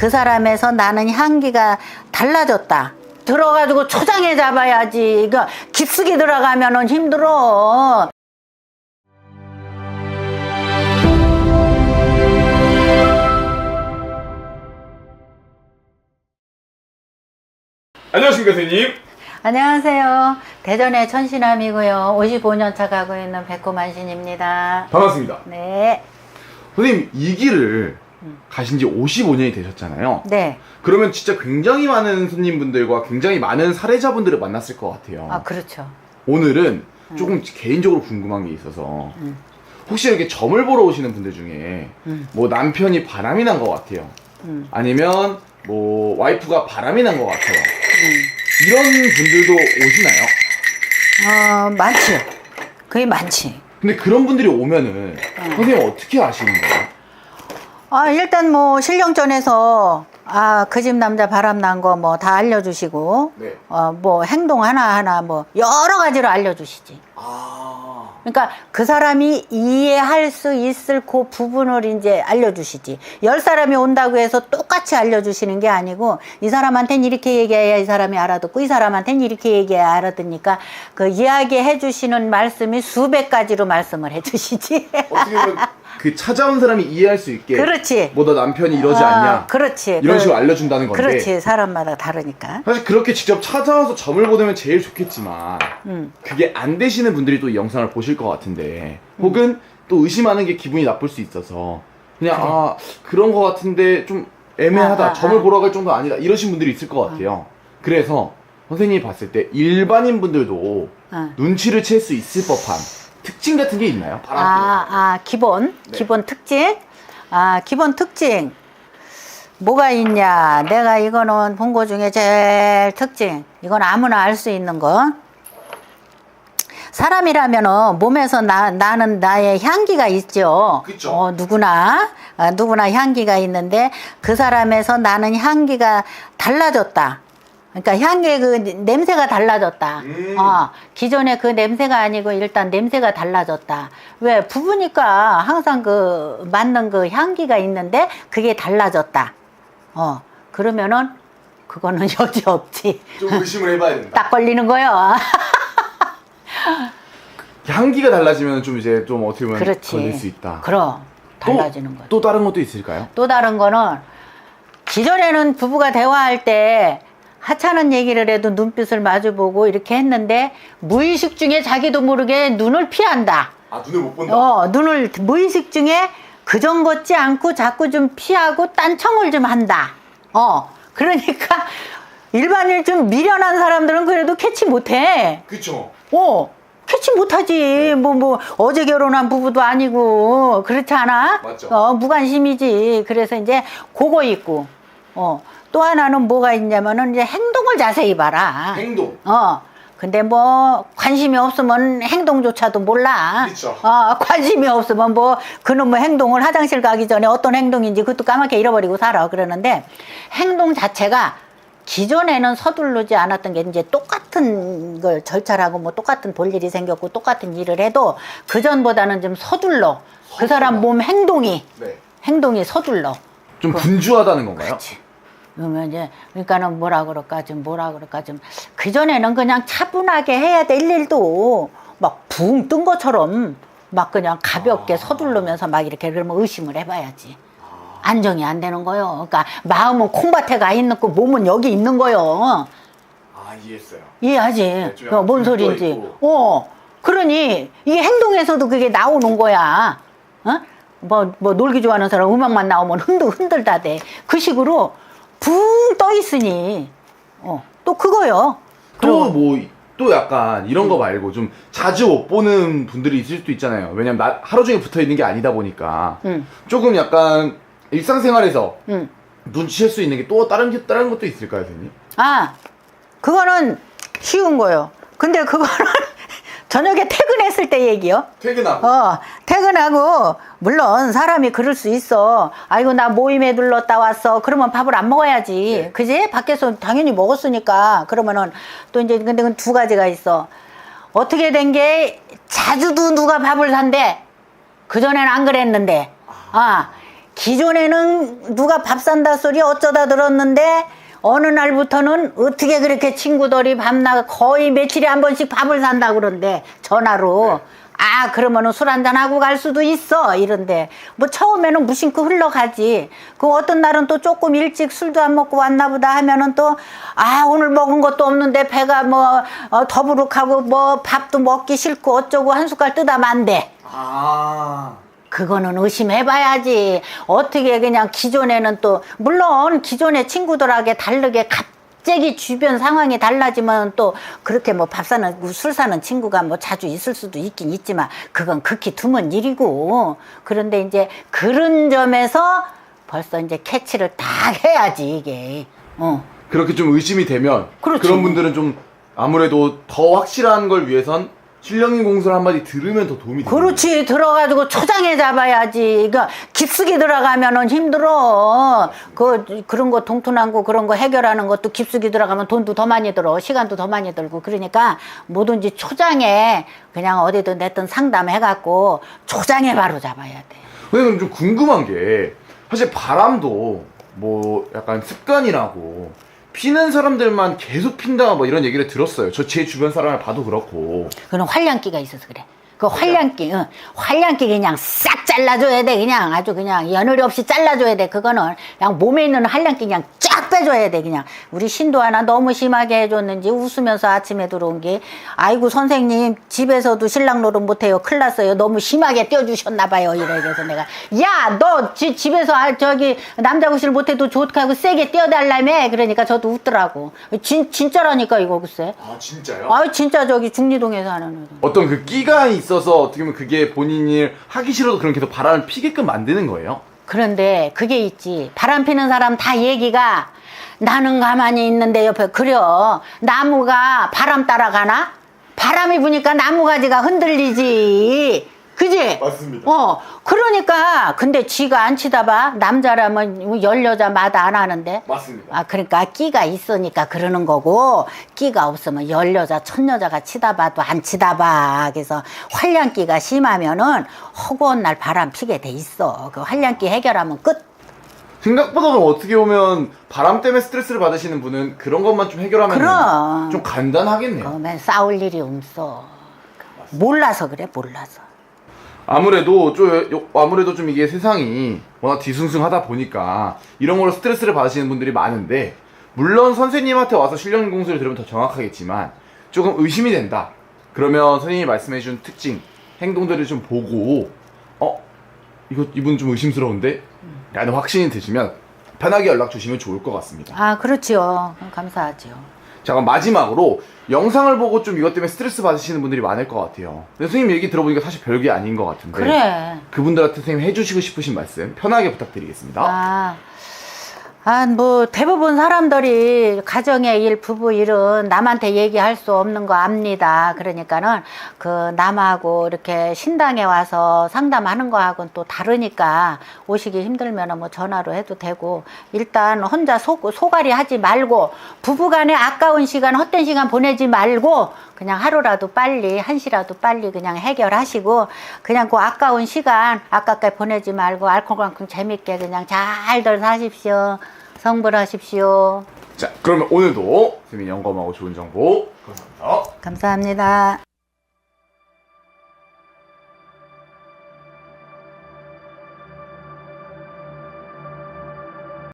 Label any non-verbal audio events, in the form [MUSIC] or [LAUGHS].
그 사람에서 나는 향기가 달라졌다. 들어가지고 초장에 잡아야지. 이거 깊숙이 들어가면은 힘들어. 안녕하십니까 선생님. 안녕하세요. 대전의 천신함이고요. 55년 차 가고 있는 백호만신입니다. 반갑습니다. 네. 선생님 이 길을 가신 지 55년이 되셨잖아요. 네. 그러면 진짜 굉장히 많은 손님분들과 굉장히 많은 사례자분들을 만났을 것 같아요. 아, 그렇죠. 오늘은 조금 개인적으로 궁금한 게 있어서 음. 혹시 이렇게 점을 보러 오시는 분들 중에 음. 뭐 남편이 바람이 난 것 같아요. 음. 아니면 뭐 와이프가 바람이 난 것 같아요. 음. 이런 분들도 오시나요? 어, 많지. 거의 많지. 근데 그런 분들이 오면은 음. 선생님 어떻게 아시는 거예요? 아, 일단 뭐 실령전에서 아, 그 집 남자 바람 난 거 뭐 다 알려주시고, 네. 어, 뭐 행동 하나하나 뭐 여러 가지로 알려주시지. 아. 그러니까 그 사람이 이해할 수 있을 그 부분을 이제 알려주시지. 열 사람이 온다고 해서 똑같이 알려주시는 게 아니고 이 사람한테는 이렇게 얘기해야 이 사람이 알아듣고 이 사람한테는 이렇게 얘기해야 알아듣니까 그 이야기해 주시는 말씀이 수백 가지로 말씀을 해 주시지. 어떻게 보면 그 찾아온 사람이 이해할 수 있게 그렇지. 뭐 너 남편이 이러지 아, 않냐 그렇지. 이런 그- 식으로 알려준다는 건데 그렇지. 사람마다 다르니까. 사실 그렇게 직접 찾아와서 점을 보내면 제일 좋겠지만 음. 그게 안 되시는 분들이 또 이 영상을 보실 것 같은데 혹은 또 의심하는 게 기분이 나쁠 수 있어서 그냥. 아 그런 것 같은데 좀 애매하다 아, 아, 점을 아. 보러 갈 정도 아니다 이러신 분들이 있을 것 같아요 그래서 선생님이 봤을 때 일반인 분들도 어. 눈치를 챌 수 있을 법한 특징 같은 게 있나요? 바람 아, 아, 기본, 네. 기본 특징. 아, 기본 특징. 뭐가 있냐? 내가 이거는 본 거 중에 제일 특징. 이건 아무나 알 수 있는 거. 사람이라면은 몸에서 나, 나는 나의 향기가 있죠. 그쵸. 어, 누구나, 아, 누구나 향기가 있는데 그 사람에서 나는 향기가 달라졌다. 그러니까 향기의 그 냄새가 달라졌다. 음. 어, 기존에 그 냄새가 아니고 일단 냄새가 달라졌다. 왜? 부부니까 항상 그 맞는 그 향기가 있는데 그게 달라졌다. 어, 그러면은 그거는 [LAUGHS] 여지 없지. 좀 의심을 해봐야 된다 딱 걸리는 거요. [LAUGHS] 향기가 달라지면 좀 이제 좀 어떻게 보면 그렇지. 걸릴 수 있다 그럼 또- 달라지는 거죠. 또 다른 것도 있을까요? 또 다른 거는 기존에는 부부가 대화할 때 하찮은 얘기를 해도 눈빛을 마주보고 이렇게 했는데 무의식 중에 자기도 모르게 눈을 피한다. 아 눈을 못 본다 어, 눈을 무의식 중에 그정 걷지 않고 자꾸 좀 피하고 딴청을 좀 한다. 어, 그러니까 일반인 좀 미련한 사람들은 그래도 캐치 못해. 그쵸 어, 캐치 못하지. 뭐, 뭐, 어제 결혼한 부부도 아니고, 그렇지 않아? 맞죠. 어, 무관심이지. 그래서 이제 그거 있고, 어, 또 하나는 뭐가 있냐면은 이제 행동을 자세히 봐라. 행동 어. 근데 뭐 관심이 없으면 행동조차도 몰라. 그쵸. 어, 관심이 없으면 뭐 그놈의 행동을 화장실 가기 전에 어떤 행동인지 그것도 까맣게 잃어버리고 살아. 그러는데 행동 자체가 기존에는 서두르지 않았던 게 이제 똑같은 걸 절차하고 뭐 똑같은 볼 일이 생겼고 똑같은 일을 해도 그 전보다는 좀 서둘러. 그 사람 몸 행동이 네. 행동이 서둘러. 좀 분주하다는 건가요? 그렇지. 그러면 이제 그러니까는 뭐라 그럴까 좀 뭐라 그럴까 좀 그전에는 그냥 차분하게 해야 될 일도 막 붕 뜬 것처럼 막 그냥 가볍게 아. 서두르면서 막 이렇게 그러면 의심을 해봐야지. 안정이 안 되는 거요. 그러니까 마음은 콩밭에 가 있는 거 몸은 여기 있는 거요. 아 이해했어요 이해하지? 좀 어, 뭔 소리인지. 어. 그러니 이게 행동에서도 그게 나오는 거야. 어? 뭐, 뭐 놀기 좋아하는 사람 음악만 나오면 흔들, 흔들다 대. 그 식으로 붕 떠 있으니, 어, 또 그거요. 또 그럼- 뭐또 약간 이런 거 말고 좀 자주 못 보는 분들이 있을 수도 있잖아요 왜냐면 나 하루 종일 붙어 있는 게 아니다 보니까 응, 조금 약간 일상생활에서 응. 눈치챌 수 있는 게 또 다른 게 다른 것도 있을까요, 선생님? 아, 그거는 쉬운 거요. 근데 그거는 [LAUGHS] 저녁에 퇴근했을 때 얘기요. 퇴근하고 어, 퇴근하고, 물론 사람이 그럴 수 있어. 아이고, 나 모임에 눌렀다 왔어. 그러면 밥을 안 먹어야지. 네. 그지? 밖에서 당연히 먹었으니까. 그러면은 또 이제, 근데 그건 두 가지가 있어. 어떻게 된 게, 자주도 누가 밥을 산대. 그 전에는 안 그랬는데. 아, 기존에는 누가 밥 산다 소리 어쩌다 들었는데 어느 날부터는 어떻게 그렇게 친구들이 밤낮 거의 며칠에 한 번씩 밥을 산다 그런데 전화로 아 그러면은 술 한잔 하고 갈 수도 있어 이런데 뭐 처음에는 무심코 흘러가지 그 어떤 날은 또 조금 일찍 술도 안 먹고 왔나 보다 하면은 또 아 오늘 먹은 것도 없는데 배가 뭐 어, 더부룩하고 뭐 밥도 먹기 싫고 어쩌고 한 숟갈 뜯어 만대 아. 그거는 의심해봐야지. 어떻게 그냥 기존에는 또, 물론 기존의 친구들하고 다르게 갑 자기 주변 상황이 달라지면 또 그렇게 뭐 밥 사는, 술 사는 친구가 뭐 자주 있을 수도 있긴 있지만 그건 극히 드문 일이고. 그런데 이제 그런 점에서 벌써 이제 캐치를 다 해야지, 이게. 어. 그렇게 좀 의심이 되면 그렇지. 런 분들은 좀 아무래도 더 확실한 걸 위해선 신령인 공설 한마디 들으면 더 도움이 돼요. 그렇지. 들어가지고 초장에 잡아야지. 그러니까 깊숙이 들어가면은 힘들어. 그 그런 거 동투난 거 그런 거 해결하는 것도 깊숙이 들어가면 돈도 더 많이 들어. 시간도 더 많이 들고. 그러니까 뭐든지 초장에 그냥 어디든 냈든 상담해갖고 초장에 바로 잡아야 돼. 근데 좀 궁금한 게 사실 바람도 뭐 약간 습관이라고 피는 사람들만 계속 핀다 뭐 이런 얘기를 들었어요. 저 제 주변 사람을 봐도 그렇고 그는 활량기가 있어서 그래. 그 활량기, 응. 활량기 그냥 싹 잘라줘야 돼. 그냥 아주 그냥 연혈이 없이 잘라줘야 돼. 그거는 그냥 몸에 있는 활량기 그냥 쫙 빼줘야 돼. 그냥 우리 신도 하나 너무 심하게 해줬는지 웃으면서 아침에 들어온 게 아이고 선생님 집에서도 신랑 노릇 못해요. 큰일 났어요. 너무 심하게 떼어주셨나 봐요. 이래 그래서 내가 야 너 집에서 아, 저기 남자 구실 못해도 좋다고 세게 떼어달라며 그러니까 저도 웃더라고. 진, 진짜라니까 이거 글쎄. 아 진짜요? 아 진짜 저기 중리동에서 하는 애. 어떤 그 끼가 있어서 어떻게 보면 그게 본인이 하기 싫어도 그런 계속 바람을 피게끔 만드는 거예요. 그런데 그게 있지. 바람 피는 사람 다 얘기가 나는 가만히 있는데 옆에 그려. 나무가 바람 따라가나? 바람이 부니까 나무 가지가 흔들리지. 그지? 맞습니다. 어, 그러니까 근데 지가 안 치다 봐. 남자라면 열 여자마다 안 하는데. 맞습니다. 아, 그러니까 끼가 있으니까 그러는 거고, 끼가 없으면 열 여자, 천 여자가 치다 봐도 안 치다 봐. 그래서 활량기가 심하면은 허구한 날 바람 피게 돼 있어. 그 활량기 해결하면 끝. 생각보다 그럼 어떻게 보면 바람 때문에 스트레스를 받으시는 분은 그런 것만 좀 해결하면 그럼. 좀 간단하겠네요. 그러면 싸울 일이 없어. 몰라서 그래, 몰라서. 아무래도 좀 아무래도 좀 이게 세상이 워낙 뒤숭숭하다 보니까 이런 걸로 스트레스를 받으시는 분들이 많은데 물론 선생님한테 와서 실력 공수를 들으면 더 정확하겠지만 조금 의심이 된다. 그러면 선생님이 말씀해준 특징 행동들을 좀 보고 어 이거 이분 좀 의심스러운데 라는 확신이 드시면 편하게 연락 주시면 좋을 것 같습니다. 아, 그렇지요. 감사하지요. 자 그럼 마지막으로 영상을 보고 좀 이것 때문에 스트레스 받으시는 분들이 많을 것 같아요. 근데 선생님 얘기 들어보니까 사실 별게 아닌 것 같은데 그래. 그분들한테 선생님 해주시고 싶으신 말씀 편하게 부탁드리겠습니다. 아, 아, 뭐, 대부분 사람들이 가정의 일, 부부 일은 남한테 얘기할 수 없는 거 압니다. 그러니까는 그 남하고 이렇게 신당에 와서 상담하는 거하고는 또 다르니까 오시기 힘들면 뭐 전화로 해도 되고 일단 혼자 소, 소갈이 하지 말고 부부간에 아까운 시간, 헛된 시간 보내지 말고 그냥 하루라도 빨리, 한 시라도 빨리 그냥 해결하시고 그냥 그 아까운 시간 아깝게 보내지 말고 알콩달콩 재밌게 그냥 잘들 사십시오. 성불하십시오. 자 그러면 오늘도 선생님 영검하고 좋은 정보 감사합니다. 감사합니다.